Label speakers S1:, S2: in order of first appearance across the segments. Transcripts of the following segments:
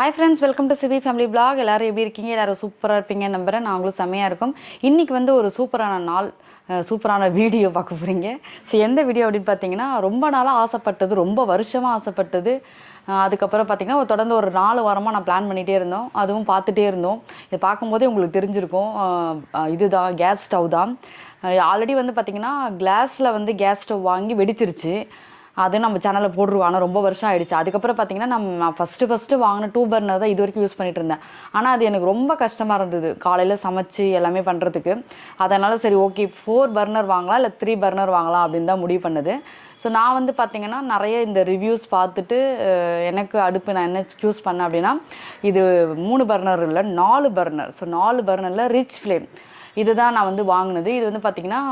S1: Hi friends welcome to CB family blog எல்லோரும் எப்படி இருக்கீங்க? எல்லோரும் சூப்பராக இருப்பீங்க நம்புகிறேன் நாங்களும் செம்மையாக இருக்கும். இன்றைக்கி வந்து ஒரு சூப்பரான நாள் சூப்பரான வீடியோ பார்க்க போகிறீங்க ஸோ எந்த வீடியோ அப்படின்னு பார்த்தீங்கன்னா ரொம்ப நாளாக ஆசைப்பட்டது ரொம்ப வருஷமாக ஆசைப்பட்டது. அதுக்கப்புறம் பார்த்திங்கன்னா தொடர்ந்து ஒரு நாலு வாரமாக நான் பிளான் பண்ணிகிட்டே இருந்தோம். அதுவும் பார்த்துட்டே இருந்தோம். இது பார்க்கும்போதே உங்களுக்கு தெரிஞ்சிருக்கும். இதுதான் கேஸ் ஸ்டவ் தான். ஆல்ரெடி வந்து பார்த்திங்கன்னா கிளாஸில் வந்து கேஸ் ஸ்டவ் வாங்கி வெடிச்சிருச்சு. அது நம்ம சேனலில் போட்டுருவோம் ஆனால் ரொம்ப வருஷம் ஆயிடுச்சு. அதுக்கப்புறம் பார்த்தீங்கன்னா நம்ம ஃபஸ்ட்டு ஃபஸ்ட்டு வாங்கின டூ பர்னர் தான் இது வரைக்கும் யூஸ் பண்ணிட்டு இருந்தேன். ஆனால் அது எனக்கு ரொம்ப கஷ்டமாக இருந்தது. காலையில் சமைச்சு எல்லாமே பண்ணுறதுக்கு அதனால் சரி ஓகே ஃபோர் பர்னர் வாங்கலாம் இல்லை த்ரீ பர்னர் வாங்கலாம் அப்படின்னு தான் முடிவு பண்ணுது. ஸோ நான் வந்து பார்த்தீங்கன்னா நிறைய இந்த ரிவ்யூஸ் பார்த்துட்டு எனக்கு அடுப்பு நான் என்ன சூஸ் பண்ணேன் அப்படின்னா இது மூணு பர்னர் இல்லை நாலு பர்னர் ஸோ நாலு பர்னரில் ரிச் ஃப்ளேம் இதுதான் நான் வந்து வாங்கினது. இது வந்து பார்த்தீங்கன்னா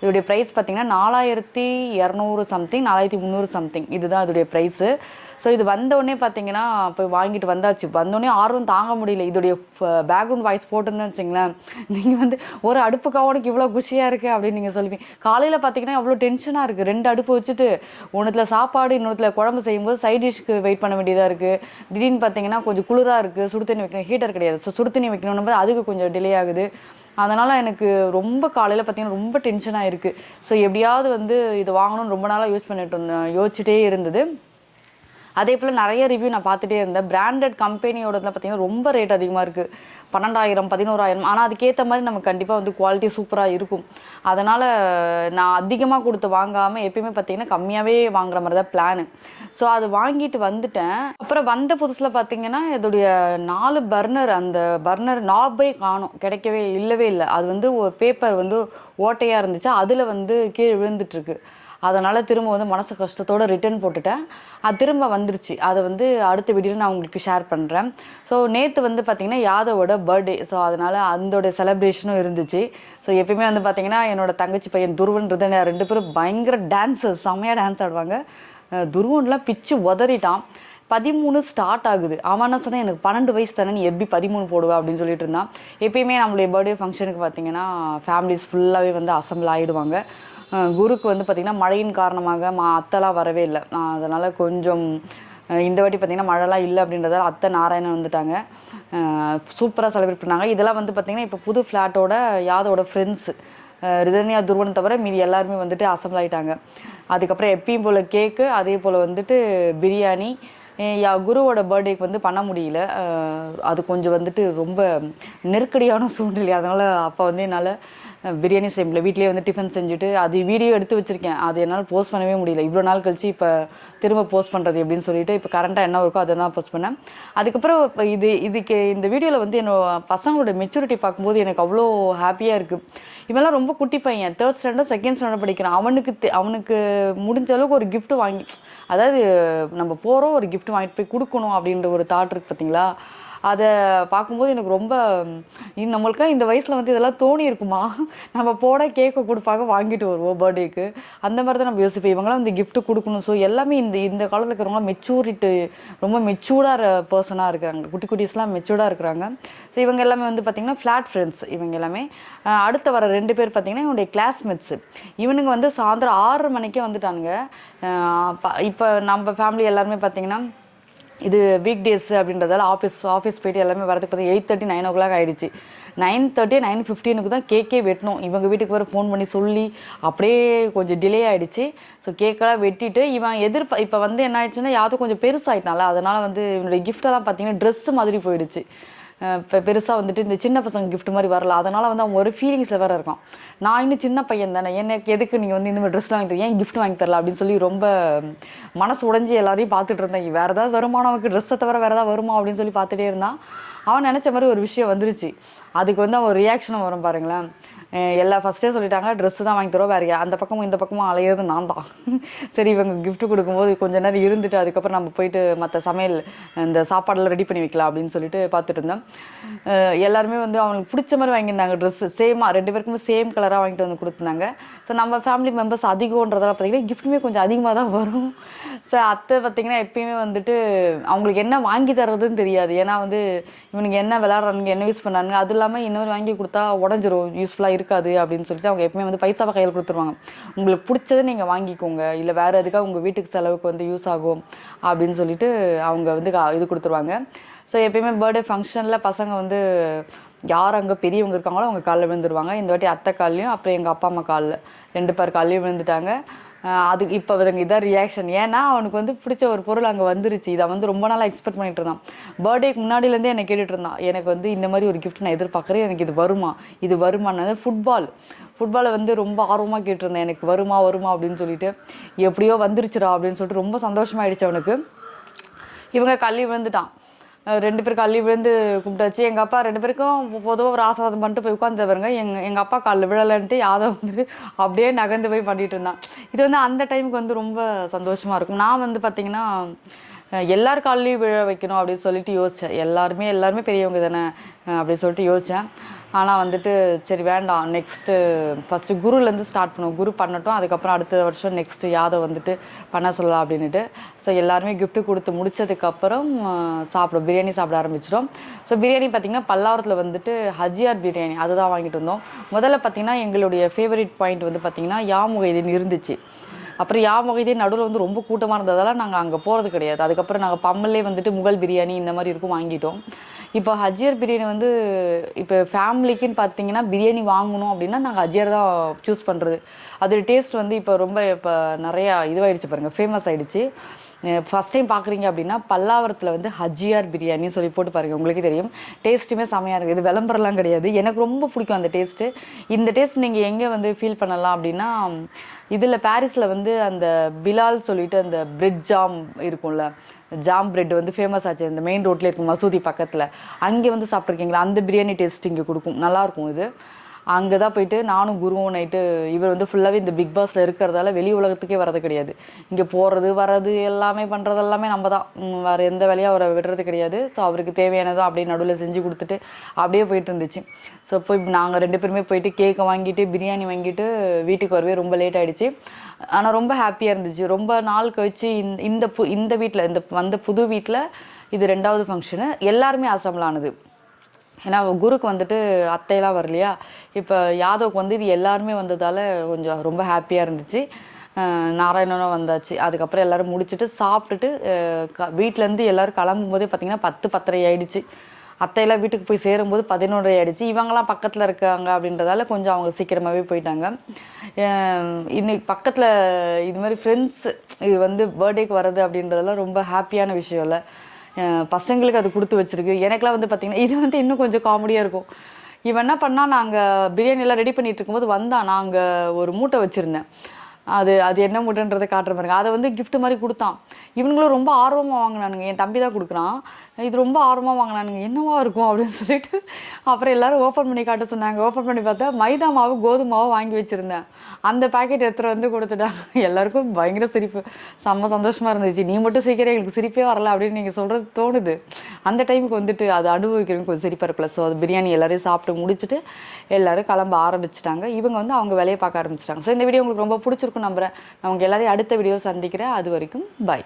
S1: இதோடைய ப்ரைஸ் பார்த்தீங்கன்னா நாலாயிரத்தி இரநூறு சம்திங் நாலாயிரத்தி முந்நூறு சம்திங் இதுதான் இதோடைய ப்ரைஸு ஸோ இது வந்தோடனே பார்த்தீங்கன்னா போய் வாங்கிட்டு வந்தாச்சு. வந்தோடனே ஆர்வம் தாங்க முடியல. இதோடைய பேக்ரவுண்ட் வாய்ஸ் போட்டிருந்தேன் வச்சுங்களேன். நீங்கள் வந்து ஒரு அடுப்புக்காக உனக்கு இவ்வளோ குஷியாக இருக்குது அப்படின்னு நீங்கள் சொல்லுவீங்க. காலையில் பார்த்தீங்கன்னா அவ்வளோ டென்ஷனாக இருக்குது ரெண்டு அடுப்பு வச்சுட்டு ஒன்றுத்தில் சாப்பாடு இன்னொருத்தில் குழம்பு செய்யும்போது சைட் டிஷ்க்கு வெயிட் பண்ண வேண்டியதாக இருக்குது திடீர்னு பார்த்தீங்கன்னா கொஞ்சம் குளிராக இருக்குது சுடு தண்ணி வைக்கணும். ஹீட்டர் கிடையாது. ஸோ சுடு தண்ணி வைக்கணும் போது அதுக்கு கொஞ்சம் டிலே ஆகுது. அதனால் எனக்கு ரொம்ப காலையில் பார்த்தீங்கன்னா ரொம்ப டென்ஷனாக இருக்குது ஸோ எப்படியாவது வந்து இது வாங்கணும்னு ரொம்ப நாளாக யூஸ் பண்ணிட்டு இருந்தேன். யோசிச்சுட்டே இருந்தது. அதே போல் நிறைய ரிவ்யூ நான் பார்த்துட்டே இருந்தேன். பிராண்டட் கம்பெனியோட பார்த்தீங்கன்னா ரொம்ப ரேட் அதிகமாக இருக்குது பன்னெண்டாயிரம் பதினோராயிரம். ஆனால் அதுக்கேற்ற மாதிரி நமக்கு கண்டிப்பாக வந்து குவாலிட்டி சூப்பராக இருக்கும். அதனால் நான் அதிகமாக கொடுத்து வாங்காமல் எப்பயுமே பார்த்தீங்கன்னா கம்மியாகவே வாங்குற மாதிரி தான் பிளானு ஸோ அது வாங்கிட்டு வந்துட்டேன். அப்புறம் வந்த புதுசில் பார்த்தீங்கன்னா இதோடைய நாலு பர்னர் அந்த பர்னர் நாபே காணும். கிடைக்கவே இல்லவே இல்லை. அது வந்து ஒரு பேப்பர் வந்து ஓட்டையாக இருந்துச்சு. அதில் வந்து கீழே விழுந்துட்டுருக்கு அதனால் திரும்ப வந்து மனசு கஷ்டத்தோடு ரிட்டர்ன் போட்டுட்டேன். அது திரும்ப வந்துருச்சு. அதை வந்து அடுத்த வீடியோவில் நான் உங்களுக்கு ஷேர் பண்ணுறேன் ஸோ நேற்று வந்து பார்த்திங்கன்னா யாதவோட பர்த்டே ஸோ அதனால் அதோட செலப்ரேஷனும் இருந்துச்சு. ஸோ எப்பயுமே வந்து பார்த்திங்கன்னா என்னோட தங்கச்சி பையன் துருவன் ரிதன் ரெண்டு பேரும் பயங்கர டான்ஸர் செம்மையாக டான்ஸ் ஆடுவாங்க. துருவன்லாம் பிச்சு உதறிட்டான். பதிமூணு ஸ்டார்ட் ஆகுது. அவன் என்ன எனக்கு பன்னெண்டு வயசு தானே நீ எப்படி பதிமூணு போடுவேன் அப்படின்னு சொல்லிட்டு இருந்தான். எப்பயுமே நம்மளுடைய பர்த்டே ஃபங்க்ஷனுக்கு பார்த்தீங்கன்னா ஃபேமிலிஸ் ஃபுல்லாகவே வந்து அசம்பிள் ஆகிடுவாங்க குருக்கு வந்து பார்த்திங்கன்னா மழையின் காரணமாக மா அத்தைலாம் வரவே இல்லை. அதனால் கொஞ்சம் இந்த வாட்டி பார்த்திங்கன்னா மழைலாம் இல்லை அப்படின்றதால அத்தை நாராயணன் வந்துட்டாங்க. சூப்பராக செலிப்ரேட் பண்ணாங்க. இதெல்லாம் வந்து பார்த்திங்கன்னா இப்போ புது ஃப்ளாட்டோட யாதோட ஃப்ரெண்ட்ஸு ரிதன்யா துருவன் தவிர மீதி எல்லாருமே வந்துட்டு அசம்பிள் ஆகிட்டாங்க அதுக்கப்புறம் எப்பயும் போல் கேக்கு அதே போல் வந்துட்டு பிரியாணி யா குருவோட பர்த்டேக்கு வந்து பண்ண முடியல. அது கொஞ்சம் வந்துட்டு ரொம்ப நெருக்கடியான சூழ்நிலை. அதனால் அப்போ வந்து என்னால் பிரியாணி செய்ய முடியல வீட்லேயே வந்து டிஃபன் செஞ்சுட்டு அது வீடியோ எடுத்து வச்சுருக்கேன். அது என்னால் போஸ்ட் பண்ணவே முடியல. இவ்வளோ நாள் கழிச்சு இப்போ திரும்ப போஸ்ட் பண்ணுறது எப்படின்னு சொல்லிட்டு இப்போ கரண்ட்டாக என்ன இருக்கோ அதை தான் போஸ்ட் பண்ணேன். அதுக்கப்புறம் இப்போ இது இதுக்கு இந்த வீடியோவில் வந்து என்னோட பசங்களோட மெச்சூரிட்டி பார்க்கும்போது எனக்கு அவ்வளோ ஹாப்பியாக இருக்குது இவெல்லாம் ரொம்ப குட்டி பையன். தேர்ட் ஸ்டாண்டர்ட் செகண்ட் ஸ்டாண்டர்ட் படிக்கிறான். அவனுக்கு அவனுக்கு முடிஞ்ச அளவுக்கு ஒரு கிஃப்ட் வாங்கி அதாவது நம்ம போகிறோம் ஒரு கிஃப்ட் வாங்கிட்டு போய் கொடுக்கணும் அப்படின்ற ஒரு தாட் இருக்குது பார்த்தீங்களா அதை பார்க்கும்போது எனக்கு ரொம்ப நம்மளுக்கு இந்த வயசில் வந்து இதெல்லாம் தோணி இருக்குமா நம்ம போட கேக்கை கொடுப்பாங்க வாங்கிட்டு வருவோம் பர்த்டேக்கு அந்த மாதிரி தான் நம்ம யோசிப்போம். இவங்களாம் வந்து கிஃப்ட் கொடுக்கணும். ஸோ எல்லாமே இந்த இந்த காலத்தில் இருக்கிறவங்க மெச்சூரிட்டு ரொம்ப மெச்சூர்டாக பர்சனாக இருக்கிறாங்க. குட்டி குட்டிஸ்லாம் மெச்சூர்டாக இருக்கிறாங்க. ஸோ இவங்க எல்லாமே வந்து பார்த்திங்கன்னா ஃப்ளாட் ஃப்ரெண்ட்ஸ் இவங்க எல்லாமே அடுத்த வர ரெண்டு பேர் பார்த்திங்கன்னா இவனுடைய கிளாஸ்மேட்ஸு இவனுங்க வந்து சாயந்தரம் ஆறரை மணிக்கே வந்துட்டானுங்க. இப்போ நம்ம ஃபேமிலி எல்லாருமே பார்த்திங்கன்னா இது வீக் டேஸ் அப்படின்றதால ஆஃபீஸ் ஆஃபீஸ் போயிட்டு எல்லாமே வரதுக்கு பார்த்தீங்கன்னா eight thirty nine o'clock ஆகிடுச்சு நைன் தேர்ட்டி நைன் ஃபிஃப்டீனுக்கு தான் கேக்கே வெட்டணும். இவங்க வீட்டுக்கு வர ஃபோன் பண்ணி சொல்லி அப்படியே கொஞ்சம் டிலே ஆகிடுச்சு ஸோ கேக்கெல்லாம் வெட்டிட்டு இவன் எதிர்ப்பு இப்போ வந்து என்ன ஆயிடுச்சுன்னா யாரும் கொஞ்சம் பெருசாயிட்டான்ல. அதனால் வந்து இவனுடைய கிஃப்டெல்லாம் பார்த்தீங்கன்னா ட்ரெஸ்ஸு மாதிரி போயிடுச்சு. இப்போ பெருசாக வந்துட்டு இந்த சின்ன பசங்க கிஃப்ட் மாதிரி வரல. அதனால் வந்து அவங்க ஒரு ஃபீலிங்ஸில் வேறு இருக்கான். நான் இன்னும் சின்ன பையன் தானே. எனக்கு எதுக்கு நீங்கள் வந்து இந்த மாதிரி ட்ரெஸ்லாம் வாங்கி தரீங்க ஏன் கிஃப்ட் வாங்கி தரல அப்படின்னு சொல்லி ரொம்ப மனசு உடைஞ்சி எல்லாரையும் பார்த்துட்டு இருந்தேன். வேறு ஏதாவது வருமானம் அவனுக்கு ட்ரெஸ்ஸை தவிர வேறு ஏதாவது வருமா அப்படின்னு சொல்லி பார்த்துட்டே இருந்தான். அவன் நினச்ச மாதிரி ஒரு விஷயம் வந்துருச்சு. அதுக்கு வந்து அவன் ரியாக்ஷனும் வரும் பாருங்களேன். எல்லா ஃபஸ்ட்டே சொல்லிட்டாங்க ட்ரெஸ்ஸு தான் வாங்கி தரோம் வேறு அந்த பக்கமும் இந்த பக்கமும் அலையிறது நான் தான். சரி இவங்க கிஃப்ட் கொடுக்கும்போது கொஞ்ச நேரம் இருந்துட்டு அதுக்கப்புறம் நம்ம போயிட்டு மற்ற சமையல் இந்த சாப்பாடெல்லாம் ரெடி பண்ணி வைக்கலாம் அப்படின்னு சொல்லிட்டு பார்த்துட்டு இருந்தேன். எல்லாருமே வந்து அவங்களுக்கு பிடிச்ச மாதிரி வாங்கியிருந்தாங்க ட்ரெஸ்ஸு சேமாக ரெண்டு பேருக்குமே சேம் கலராக வாங்கிட்டு வந்து கொடுத்துருந்தாங்க. ஸோ நம்ம ஃபேமிலி மெம்பர்ஸ் அதிகன்றதால பார்த்தீங்கன்னா கிஃப்ட்டுமே கொஞ்சம் அதிகமாக தான் வரும். ஸோ அத்தை பார்த்தீங்கன்னா எப்பயுமே வந்துட்டு அவங்களுக்கு என்ன வாங்கி தர்றதுன்னு தெரியாது. ஏன்னா வந்து இவனுக்கு என்ன விளாட்றானுங்க என்ன யூஸ் பண்ணானுங்க அது இல்லாமல் இந்த மாதிரி வாங்கி கொடுத்தா உடஞ்சிரும் யூஸ்ஃபுல்லாக இருக்காது அப்படின்னு சொல்லிட்டு அவங்க எப்பவுமே வந்து பைசாவை கையில் கொடுத்துருவாங்க. உங்களுக்கு பிடிச்சதை நீங்கள் வாங்கிக்கோங்க. இல்லை வேறு எதுக்காக உங்கள் வீட்டுக்கு செலவுக்கு வந்து யூஸ் ஆகும் அப்படின்னு சொல்லிட்டு அவங்க வந்து கா- இது கொடுத்துருவாங்க. ஸோ எப்பயுமே பர்த்டே ஃபங்க்ஷனில் பசங்க வந்து யார் அங்கே பெரியவங்க இருக்காங்களோ அவங்க காலில் விழுந்துருவாங்க. இந்த வாட்டி அத்தை கால்லையும் அப்புறம் எங்கள் அப்பா அம்மா காலில். ரெண்டு பேர் கால்லையும் விழுந்துட்டாங்க. அது இப்போ அதுங்க இதான் ரியாக்ஷன் ஏன்னா அவனுக்கு வந்து பிடிச்ச ஒரு பொருள் அங்கே வந்துருச்சு. இதை வந்து ரொம்ப நாளாக எக்ஸ்பெக்ட் பண்ணிட்டு இருந்தான். பர்த்டேக்கு முன்னாடிலேருந்தே என்னை கேட்டுட்டு இருந்தான். எனக்கு வந்து இந்த மாதிரி ஒரு கிஃப்ட் நான் எதிர்பார்க்குறேன். எனக்கு இது வருமா? இது வருமானது ஃபுட்பால் ஃபுட்பாலை வந்து ரொம்ப ஆர்வமாக கேட்டிருந்தேன். எனக்கு வருமா வருமா அப்படின்னு சொல்லிட்டு எப்படியோ வந்துருச்சுடா அப்படின்னு சொல்லிட்டு ரொம்ப சந்தோஷமாயிடுச்சு அவனுக்கு. இவங்க கள்ளி விழுந்துட்டான். ரெண்டு பேரும் கள்ளி விழுந்து கும்பிட்டாச்சு. எங்கள் அப்பா ரெண்டு பேருக்கும் பொதுவாக ஒரு ஆசீர்வாதம் பண்ணிட்டு போய் உட்காந்துருவாங்க எங்கள் எங்கள் அப்பா காலில் விழலைன்ட்டு யாதவ் வந்துட்டு அப்படியே நகர்ந்து போய் பண்ணிட்டு இருந்தான். இது வந்து அந்த டைமுக்கு வந்து ரொம்ப சந்தோஷமாக இருக்கும். நான் வந்து பார்த்தீங்கன்னா எல்லார் கால்லையும் விழ வைக்கணும் அப்படின்னு சொல்லிட்டு யோசித்தேன் எல்லாருமே எல்லாருமே பெரியவங்க தானே அப்படின்னு சொல்லிட்டு யோசித்தேன் ஆனால் வந்துட்டு சரி வேண்டாம். நெக்ஸ்ட்டு ஃபஸ்ட்டு குருலேருந்து ஸ்டார்ட் பண்ணுவோம். குரு பண்ணட்டும். அதுக்கப்புறம் அடுத்த வருஷம் நெக்ஸ்ட்டு யாதவ் வந்துட்டு பண்ண சொல்லலாம் அப்படின்ட்டு ஸோ எல்லாருமே கிஃப்ட்டு கொடுத்து முடிச்சதுக்கப்புறம் சாப்பிடும் பிரியாணி சாப்பிட ஆரம்பிச்சிட்டோம். ஸோ பிரியாணி பார்த்திங்கன்னா பல்லாவரத்தில் வந்துட்டு ஹஜியார் பிரியாணி அதுதான் வாங்கிட்டு இருந்தோம் முதல்ல பார்த்திங்கன்னா எங்களுடைய ஃபேவரட் பாயிண்ட் வந்து பார்த்திங்கன்னா யாமுகைதீன் இருந்துச்சு. அப்புறம் யா வகைதே நடுவில் வந்து ரொம்ப கூட்டமாக இருந்ததால் நாங்கள் அங்கே போகிறது கிடையாது. அதுக்கப்புறம் நாங்கள் பம்மல்லே வந்துட்டு முகல் பிரியாணி இந்த மாதிரி இருக்கும் வாங்கிட்டோம். இப்போ ஹஜியர் பிரியாணி வந்து இப்போ ஃபேமிலிக்குன்னு பார்த்தீங்கன்னா பிரியாணி வாங்கணும் அப்படின்னா நாங்கள் ஹஜியர் தான் சூஸ் பண்ணுறது அது டேஸ்ட் வந்து இப்போ ரொம்ப இப்போ நிறையா இதுவாயிடுச்சு பாருங்கள் ஃபேமஸ் ஆகிடுச்சு ஃபஸ்ட் டைம் பார்க்குறீங்க அப்படின்னா பல்லாவரத்தில் வந்து ஹஜியார் பிரியாணின்னு சொல்லி போட்டு பாருங்கள் உங்களுக்கே தெரியும். டேஸ்ட்டுமே செமையாக இருக்குது இது விளம்பரம்லாம் கிடையாது. எனக்கு ரொம்ப பிடிக்கும் அந்த டேஸ்ட்டு இந்த டேஸ்ட் நீங்கள் எங்கே வந்து ஃபீல் பண்ணலாம் அப்படின்னா இதில் பாரிஸில் வந்து அந்த பிலால் சொல்லிட்டு அந்த பிரெட் ஜாம் இருக்கும்ல ஜாம் பிரெட் வந்து ஃபேமஸ் ஆச்சு. இந்த மெயின் ரோட்டில் இருக்கும் மசூதி பக்கத்தில். அங்கே வந்து சாப்பிட்ருக்கீங்களா அந்த பிரியாணி டேஸ்ட் இங்கே கொடுக்கும். நல்லாயிருக்கும் இது. அங்கே தான் போயிட்டு நானும் குருவும் நைட்டு இவர் வந்து ஃபுல்லாகவே இந்த பிக் பாஸில் இருக்கிறதால வெளி உலகத்துக்கே வரது கிடையாது. இங்கே போகிறது வர்றது எல்லாமே பண்ணுறது எல்லாமே நம்ம தான் வேறு எந்த வேலையும் அவரை விடுறது கிடையாது. ஸோ அவருக்கு தேவையானதும் அப்படியே நடுவில் செஞ்சு கொடுத்துட்டு அப்படியே போயிட்டு இருந்துச்சு. ஸோ போய் நாங்கள் ரெண்டு பேருமே போயிட்டு கேக்கை வாங்கிட்டு பிரியாணி வாங்கிட்டு வீட்டுக்கு வரவே ரொம்ப லேட் ஆகிடுச்சு ஆனால் ரொம்ப ஹாப்பியாக இருந்துச்சு. ரொம்ப நாள் கழிச்சு இந்த இந்த பு இந்த வீட்டில் இந்த வந்த புது வீட்டில் இது ரெண்டாவது ஃபங்க்ஷனு எல்லாருமே அசம்பிள் ஆனது. ஏன்னா குருக்கு வந்துட்டு அத்தையெல்லாம் வரலையா? இப்போ யாதவுக்கு வந்து இது எல்லாருமே வந்ததால் கொஞ்சம் ரொம்ப ஹாப்பியாக இருந்துச்சு. நாராயணனும் வந்தாச்சு. அதுக்கப்புறம் எல்லோரும் முடிச்சுட்டு சாப்பிட்டுட்டு க வீட்டிலேருந்து எல்லாரும் கிளம்பும் போதே பார்த்திங்கன்னா பத்து பத்தரை ஆயிடுச்சு. அத்தையெல்லாம் வீட்டுக்கு போய் சேரும்போது பதினொன்றரை ஆயிடுச்சு. இவங்கெல்லாம் பக்கத்தில் இருக்காங்க அப்படின்றதால கொஞ்சம் அவங்க சீக்கிரமாகவே போயிட்டாங்க. இன்னைக்கு பக்கத்தில் இது மாதிரி ஃப்ரெண்ட்ஸ் இது வந்து பர்த்டேக்கு வர்றது அப்படின்றதெல்லாம் ரொம்ப ஹாப்பியான விஷயம் இல்லை. பசங்களுக்கு அது கொடுத்து வச்சிருக்கு. எனக்குலாம் வந்து பார்த்தீங்கன்னா இது வந்து இன்னும் கொஞ்சம் காமெடியாக இருக்கும். இவன் என்ன பண்ணா நாங்கள் பிரியாணி எல்லாம் ரெடி பண்ணிட்டு இருக்கும்போது வந்தான். நாங்கள் ஒரு மூட்டை வச்சுருந்தேன். அது அது என்ன மூட்டைன்றதை காட்டுற பாருங்க. அதை வந்து கிஃப்ட் மாதிரி கொடுத்தான். இவனுங்களும் ரொம்ப ஆர்வமாக வாங்கினானுங்க. என் தம்பி தான் கொடுக்குறான். இது ரொம்ப ஆர்வமாக வாங்கினானுங்க. என்னவா இருக்கும் அப்படின்னு சொல்லிட்டு அப்புறம் எல்லாரும் ஓப்பன் பண்ணி காட்ட சொன்னாங்க. ஓப்பன் பண்ணி பார்த்தா மைதா மாவு கோதுமை மாவு வாங்கி வச்சுருந்தேன். அந்த பாக்கெட் எடுத்துகிட்டு வந்து கொடுத்துட்டாங்க. எல்லாருக்கும் பயங்கர சிரிப்பு. செம்ம சந்தோஷமாக இருந்துச்சு. நீ மட்டும் சீக்கிரம் எங்களுக்கு சிரிப்பே வரல அப்படின்னு நீங்கள் சொல்கிறது தோணுது. அந்த டைமுக்கு வந்துட்டு அதை அனுபவிக்கிறவங்க கொஞ்சம் சிரிப்பாக இருக்குல்ல ஸோ அது பிரியாணி எல்லாரையும் சாப்பிட்டு முடிச்சுட்டு எல்லாரும் கிளம்ப ஆரம்பிச்சிட்டாங்க. இவங்க வந்து அவங்க வேலையை பார்க்க ஆரம்பிச்சிட்டாங்க. ஸோ இந்த வீடியோ உங்களுக்கு ரொம்ப பிடிச்சிருக்கும் நம்புறேன். நான் உங்கள் எல்லாரையும் அடுத்த வீடியோ சந்திக்கிறேன். அது வரைக்கும் பை